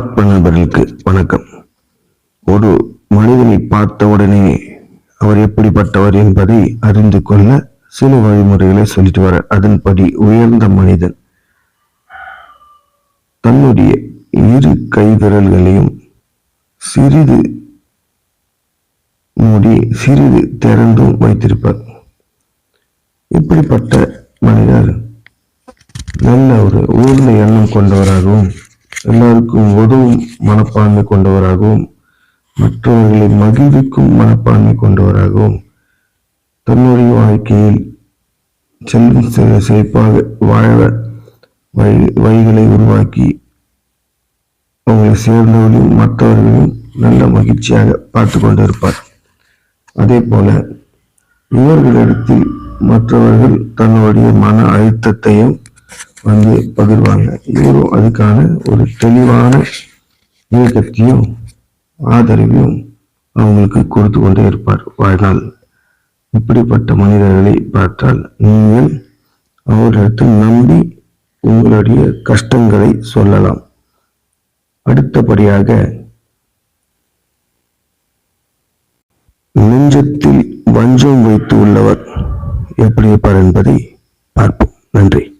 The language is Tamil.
ஆத்ம நண்பர்களுக்கு வணக்கம். ஒரு மனிதனை பார்த்தவுடனே அவர் எப்படிப்பட்டவர் என்பதை அறிந்து கொள்ள சில வழிமுறைகளை சொல்லிட்டு வர அதன்படி உயர்ந்த மனிதன். தன்னுடைய இரு கை விரல்களையும் சிறிது மூடி சிறிது திறந்தும் வைத்திருப்பார். இப்படிப்பட்ட மனிதர் நல்ல ஒரு ஊர்ந்த எண்ணம் கொண்டவராகவும் எல்லாருக்கும் உதவும் மனப்பான்மை கொண்டவராகவும் மற்றவர்களை மகிழ்விக்கும் மனப்பான்மை கொண்டவராகவும் தன்னுடைய வாழ்க்கையில் செல்லும் செழிப்பாக வாழ வழி வழிகளை உருவாக்கி அவங்களை சேர்ந்தவர்களையும் மற்றவர்களையும் நல்ல மகிழ்ச்சியாக பார்த்து கொண்டிருப்பார். அதே போல இவர்களிடத்தில் மற்றவர்கள் தன்னுடைய மன அழுத்தத்தையும் வந்து பகிர்வாங்க. இவரும் அதுக்கான ஒரு தெளிவான இயக்கத்தையும் ஆதரவையும் அவங்களுக்கு கொடுத்து கொண்டே இருப்பார். வாழ்நாள் இப்படிப்பட்ட மனிதர்களை பார்த்தால் நீங்கள் அவரிடத்தில் நம்பி உங்களுடைய கஷ்டங்களை சொல்லலாம். அடுத்தபடியாக நெஞ்சத்தில் வஞ்சம் வைத்து உள்ளவர் எப்படி இருப்பார் என்பதை பார்ப்போம். நன்றி.